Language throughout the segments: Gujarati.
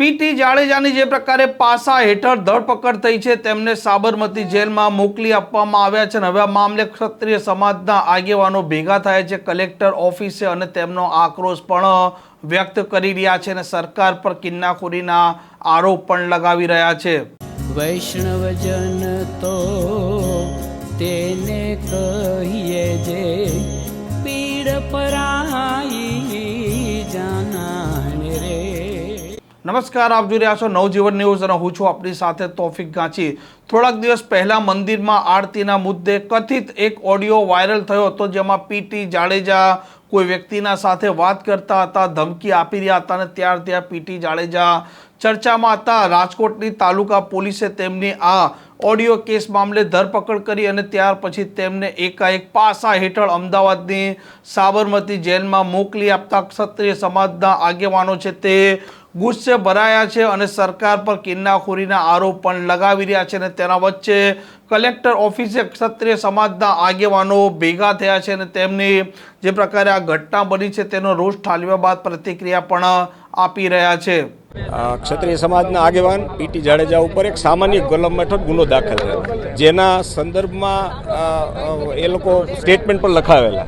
પીટી જાડેજાની જે પ્રકારે પાસા હેઠળ ધરપકડ થઈ છે, તેમને સાબરમતી જેલમાં મોકલી આપવામાં આવ્યા છે અને હવે આ મામલે ક્ષત્રિય સમાજના આગેવાનો ભેગા થયા છે. કલેક્ટર ઓફિસે અને તેમનો આક્રોશ પણ વ્યક્ત કરી રહ્યા છે અને સરકાર પર કિન્નાખોરીના આરોપ પણ લગાવી રહ્યા છે. વૈષ્ણવજન તો તેને કહીએ જે પીડ પરાઈ નમસ્કાર, આપ જોઈ રહ્યા છો નવજીવન ન્યૂઝ અને હું છું આપણી સાથે તોફિક ગાંચી. થોડાક દિવસ પહેલાં મંદિરમાં આરતીના મુદ્દે કથિત એક ઓડિયો વાયરલ થયો હતો, જેમાં પીટી જાડેજા કોઈ વ્યક્તિના સાથે વાત કરતા હતા, ધમકી આપી રહ્યા હતા અને ત્યાર ત્યાં પીટી જાડેજા ચર્ચામાં હતા. રાજકોટની તાલુકા પોલીસે તેમની આ ઓડિયો કેસ મામલે ધરપકડ કરી અને ત્યાર પછી તેમને એકાએક પાસા હેઠળ અમદાવાદની સાબરમતી જેલમાં મોકલી આપતા ક્ષત્રિય સમાજના આગેવાનો છે તે ગુસ્સે ભરાયા છે અને સરકાર પર કિન્નાખોરીના આરોપ પણ લગાવી રહ્યા છે અને તેના વચ્ચે કલેક્ટર ઓફિસે ક્ષત્રિય સમાજના આગેવાનો ભેગા થયા છે અને તેમની જે પ્રકારે આ ઘટના બની છે તેનો રોષ ઠાલવ્યા બાદ પ્રતિક્રિયા પણ આપી રહ્યા છે. ક્ષત્રિય સમાજના આગેવાન પીટી જાડેજા ઉપર એક સામાન્ય કલમ હેઠળ ગુનો દાખલ થયો. જેના સંદર્ભમાં એ લોકો સ્ટેટમેન્ટ પર લખાવેલા.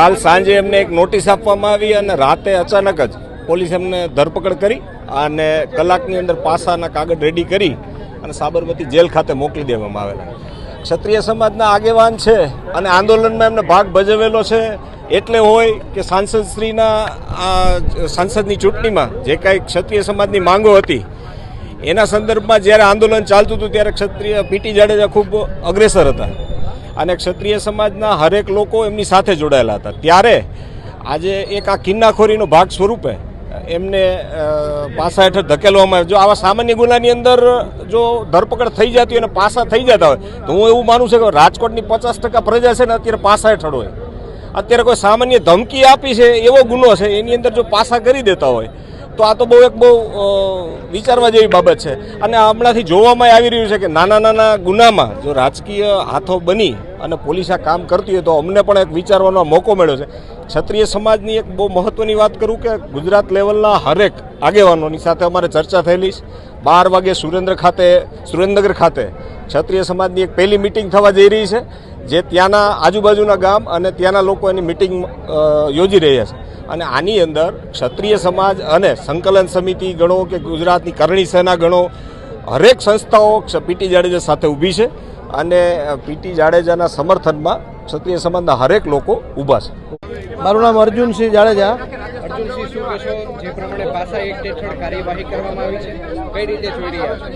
કાલ સાંજે એમને એક નોટિસ આપવામાં આવી અને રાતે અચાનક જ પોલીસ એમને ધરપકડ કરી અને કલાકની અંદર પાસાના કાગળ રેડી કરી અને સાબરમતી જેલ ખાતે મોકલી દેવામાં આવેલા. ક્ષત્રિય સમાજના આગેવાન છે અને આંદોલનમાં એમને ભાગ ભજવેલો છે. એટલે હોય કે સાંસદશ્રીના સાંસદની ચૂંટણીમાં જે કાંઈ ક્ષત્રિય સમાજની માંગો હતી, એના સંદર્ભમાં જ્યારે આંદોલન ચાલતું હતું ત્યારે ક્ષત્રિય પીટી જાડેજા ખૂબ અગ્રેસર હતા. અને ક્ષત્રિય સમાજના હરેક લોકો એમની સાથે જોડાયેલા હતા. ત્યારે આજે એક આ કિન્નાખોરીનો ભાગ સ્વરૂપે એમને પાસા હેઠળ ધકેલવામાં આવે. જો આવા સામાન્ય ગુનાની અંદર જો ધરપકડ થઈ જતી હોય અને પાસા થઈ જતા હોય, તો હું એવું માનું છું કે રાજકોટની પચાસ ટકા પ્રજા છે ને અત્યારે પાસા હેઠળ હોય. અત્યારે કોઈ સામાન્ય ધમકી આપી છે એવો ગુનો છે, એની અંદર જો પાસા કરી દેતા હોય તો આ તો બહુ એક બહુ વિચારવા જેવી બાબત છે. અને હમણાંથી જોવામાં આવી રહ્યું છે કે નાના નાના ગુનામાં જો રાજકીય હાથો બની અને પોલીસ આ કામ કરતી હોય તો અમને પણ એક વિચારવાનો મોકો મળ્યો છે. ક્ષત્રિય સમાજની એક બહુ મહત્વની વાત કરું કે ગુજરાત લેવલના હરેક આગેવાનોની સાથે અમારે ચર્ચા થયેલી બાર વાગે સુરેન્દ્ર ખાતે, સુરેન્દ્રનગર ખાતે ક્ષત્રિય સમાજની એક પહેલી મિટિંગ થવા જઈ રહી છે, જે ત્યાંના આજુબાજુના ગામ અને ત્યાંના લોકો એની મિટિંગ યોજી રહ્યા છે. અને આની અંદર ક્ષત્રિય સમાજ અને સંકલન સમિતિ ગણો કે ગુજરાતની કરણી સેના ગણો, હરેક સંસ્થાઓ પીટી જાડેજા સાથે ઊભી છે અને પીટી જાડેજાના સમર્થનમાં ક્ષત્રિય સમાજના હરેક લોકો ઊભા છે. મારું નામ અર્જુનસિંહ જાડેજા. અર્જુનસિંહ શું કહેશો જે પ્રમાણે પાસા એક્ટ હેઠળ કાર્યવાહી કરવામાં આવી છે કઈ રીતે જોઈ રહ્યા છો?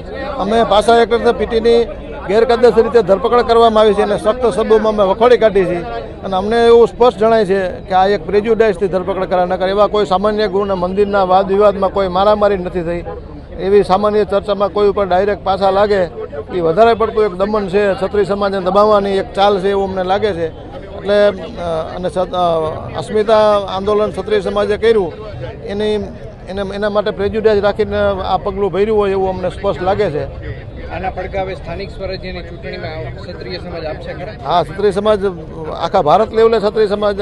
અમે પાસા એક પીટીની ગેરકાયદેસર રીતે ધરપકડ કરવામાં આવી છે અને સખ્ત શબ્દોમાં અમે વખોડી કાઢી છે. અને અમને એવું સ્પષ્ટ જણાય છે કે આ એક પ્રેજ્યુડાઇઝથી ધરપકડ કરવા નકર એવા કોઈ સામાન્ય ગુણ મંદિરના વાદ વિવાદમાં કોઈ મારામારી નથી થઈ. એવી સામાન્ય ચર્ચામાં કોઈ ઉપર ડાયરેક્ટ પાછા લાગે એ વધારે પડતું એક દમન છે. છત્રી સમાજને દબાવવાની એક ચાલ છે એવું અમને લાગે છે. એટલે અને અસ્મિતા આંદોલન ક્ષત્રિય સમાજે કર્યું એની એને એના માટે પ્રેજ્યુડાઇઝ રાખીને આ પગલું ભર્યું હોય એવું અમને સ્પષ્ટ લાગે છે. આના પડકાવે સ્થાનિક સ્વરાજ્યની ચૂંટણીમાં ક્ષત્રિય સમાજ આપશે ખરા? હા ક્ષત્રિય સમાજ આખા ભારત લેવલે ક્ષત્રિય સમાજ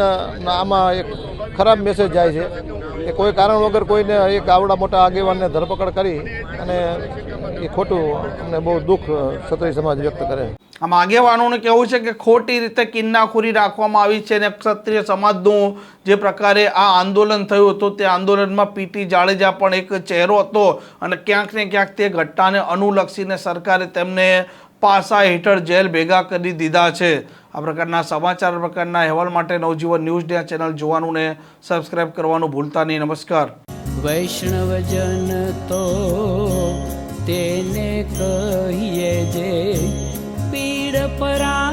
આમાં એક ખરાબ મેસેજ જાય છે. કે કોઈ કારણ વગર કોઈને એક આવડા મોટા આગેવાનને ધરપકડ કરી અને એ ખોટું અમને બહુ દુઃખ ક્ષત્રિય સમાજ વ્યક્ત કરે. આમ આગેવાનોને કહેવું છે કે ખોટી રીતે કિન્નાખોરી રાખવામાં આવી છે અને ક્ષત્રિય સમાજનું જે પ્રકારે આ આંદોલન થયું હતું તે આંદોલનમાં પીટી જાડેજા પણ એક ચહેરો હતો અને ક્યાંક ને ક્યાંક તે ઘટનાને અનુલક્ષીને સરકારે તેમને પાસા હેઠળ જેલ ભેગા કરી દીધા છે. આ પ્રકારના સમાચાર પ્રકારના અહેવાલ માટે નવજીવન ન્યૂઝ ડે ચેનલ જોવાનું ને સબસ્ક્રાઇબ કરવાનું ભૂલતા નહીં. નમસ્કાર. વૈષ્ણવજન તો તેને કહીએ જે પીડ પરા